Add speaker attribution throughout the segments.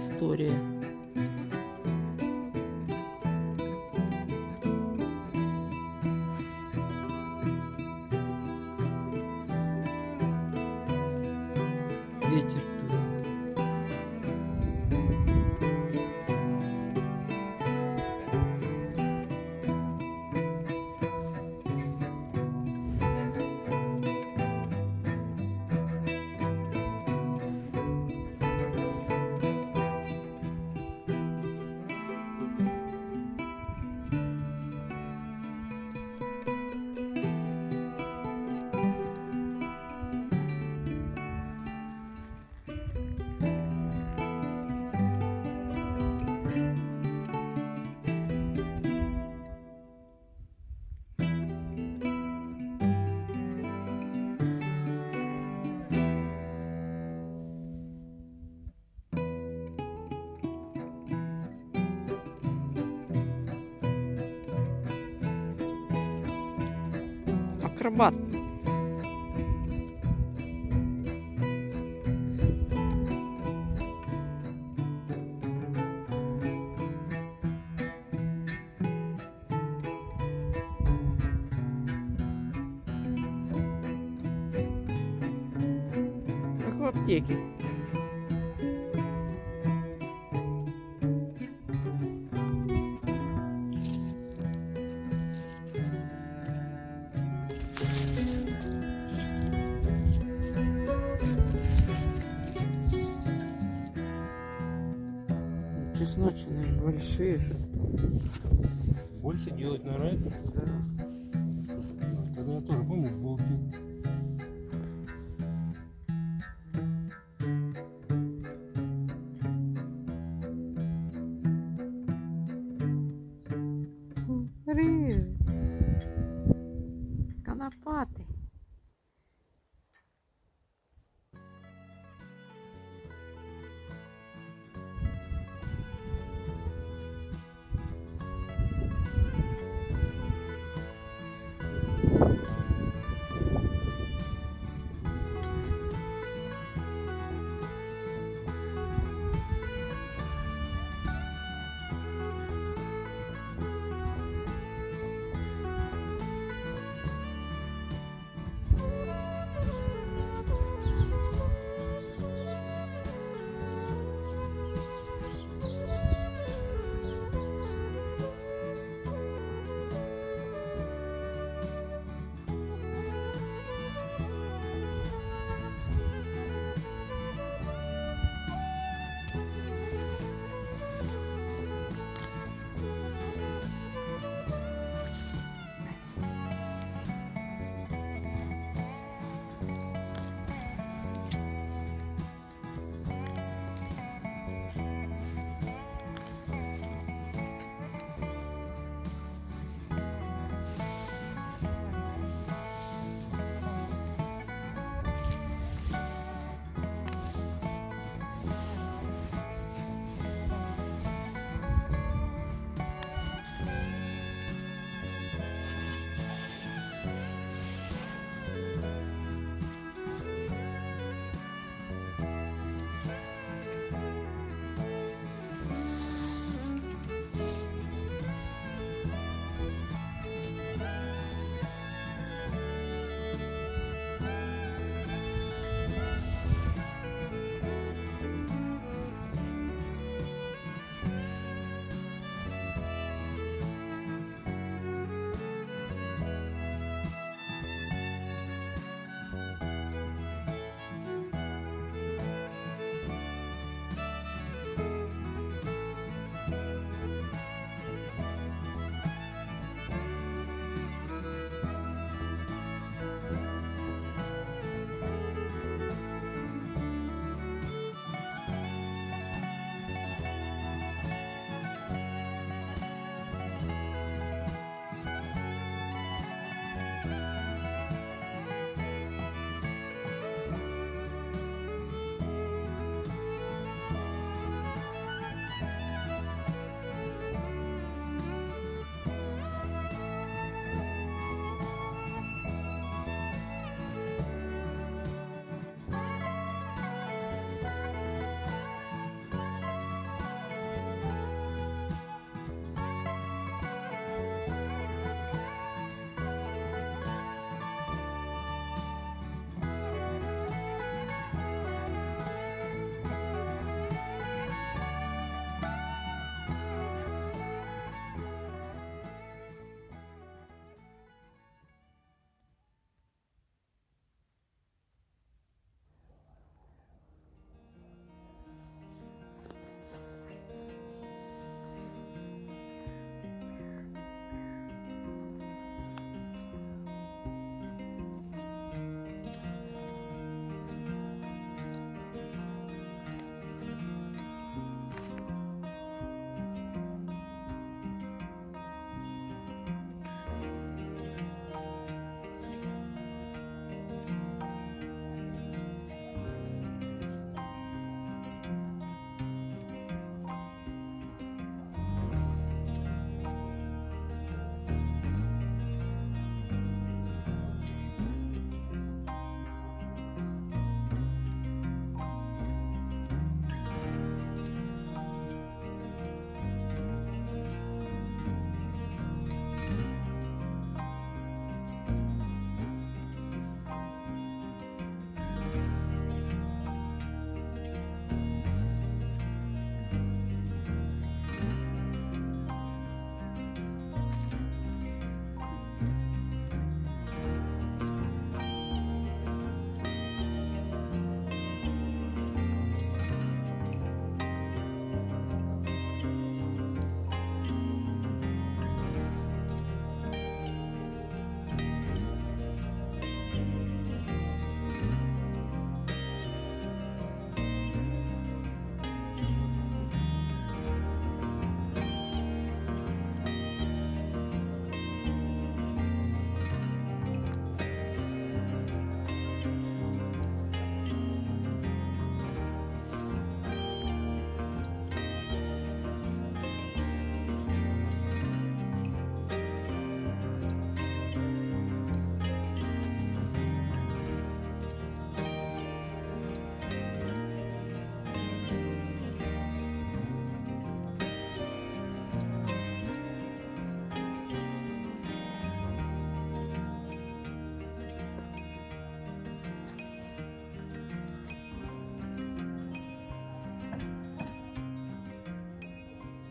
Speaker 1: история. Ветер. Акробат. Чесночные большие же.
Speaker 2: Больше делать на рай?
Speaker 1: Да.
Speaker 2: Тогда я тоже помню, болти.
Speaker 1: Рыжий. Конопатый.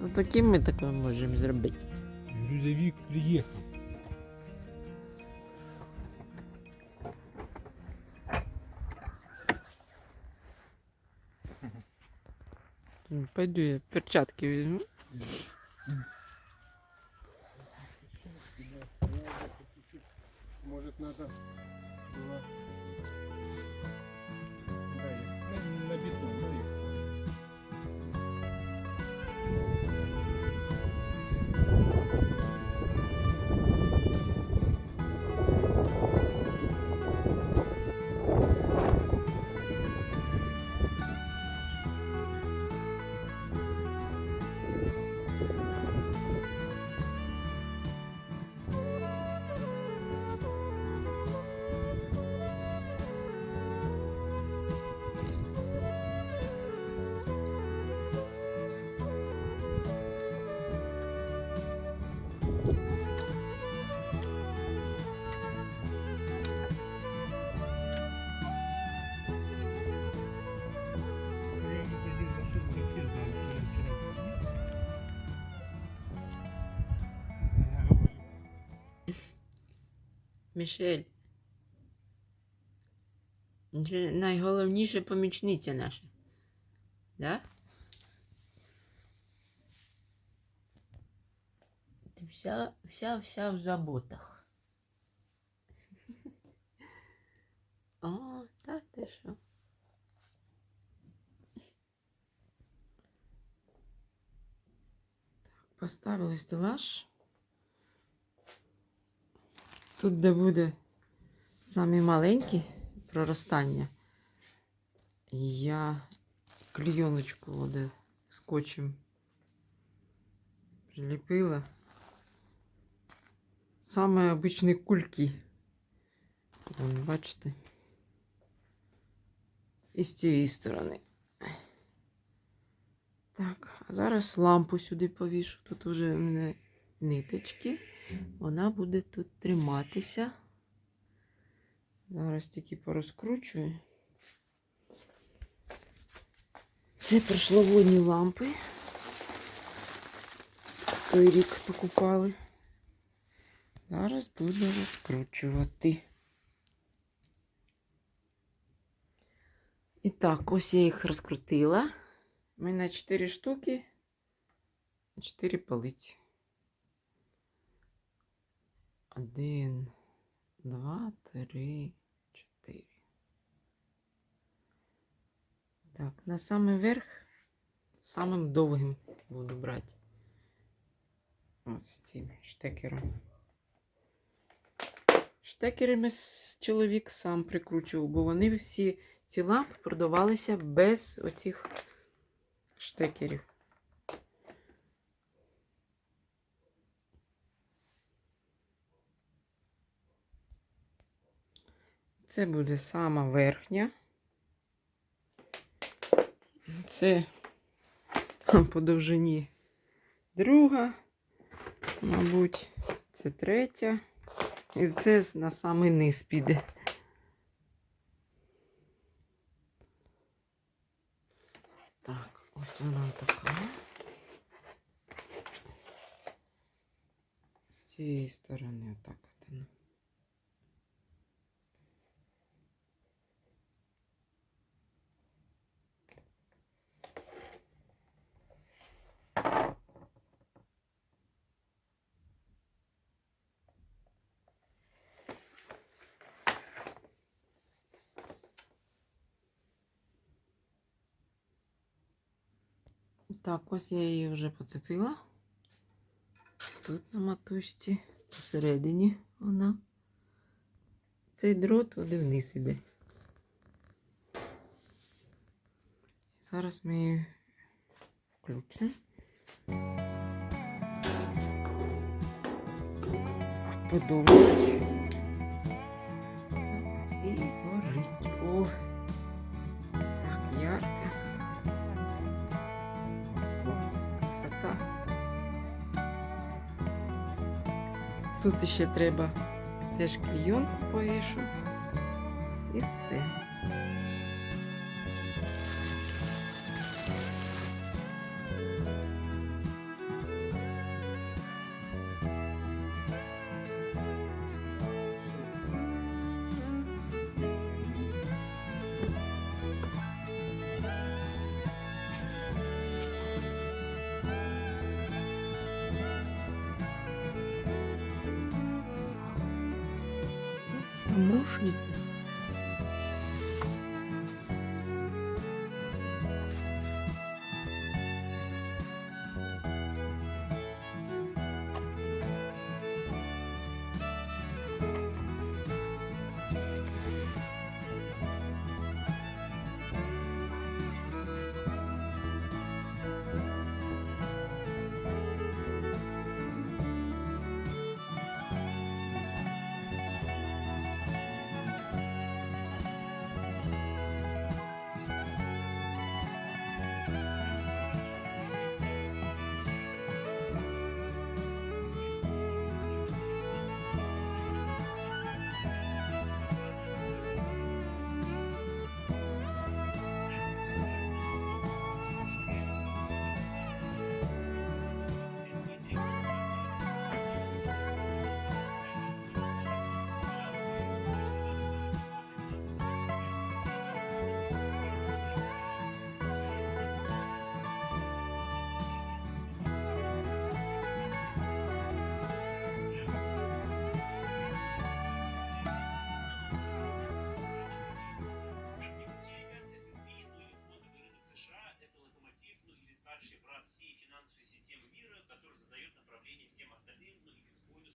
Speaker 1: Таким ми таке можемо зробити.
Speaker 2: Грузовик приехал.
Speaker 1: Ну, Пойду я перчатки візьму.
Speaker 2: Может надо было...
Speaker 1: Мішель. Це найголовніша помічниця наша. Да? Ти вся, вся, вся в заботах. О, та ти що? Так, поставили стелаж. Тут, де буде самі маленькі проростання, я клійоночку де скотчем приліпила. Саме обичні кульки. Вон, бачите? І з цієї сторони. Так, а зараз лампу сюди повішу. Тут вже в мене ниточки. Вона буде тут триматися. Зараз тільки порозкручую. Це прошлогодні лампи. Той рік покупали. Зараз буду розкручувати. І так, ось я їх розкрутила. У мене 4 штуки, 4 полиці. Один, два, три, чотири. Так, на самий верх самим довгим буду брати. Ось цим штекером. Штекерами чоловік сам прикручував, бо вони всі ці лампи продавалися без оцих штекерів. Це буде сама верхня. Це по довжині друга, мабуть, це третя. І це на самий низ піде. Так, ось вона така. З цієї сторони отак от. Так, ось я її вже поцепила. Тут на матушці, посередині вона. Цей дрот туди вниз іде. Зараз ми її включимо. Подовжуючи. Тут ще треба теж клійонку повішу. І все. Помощница.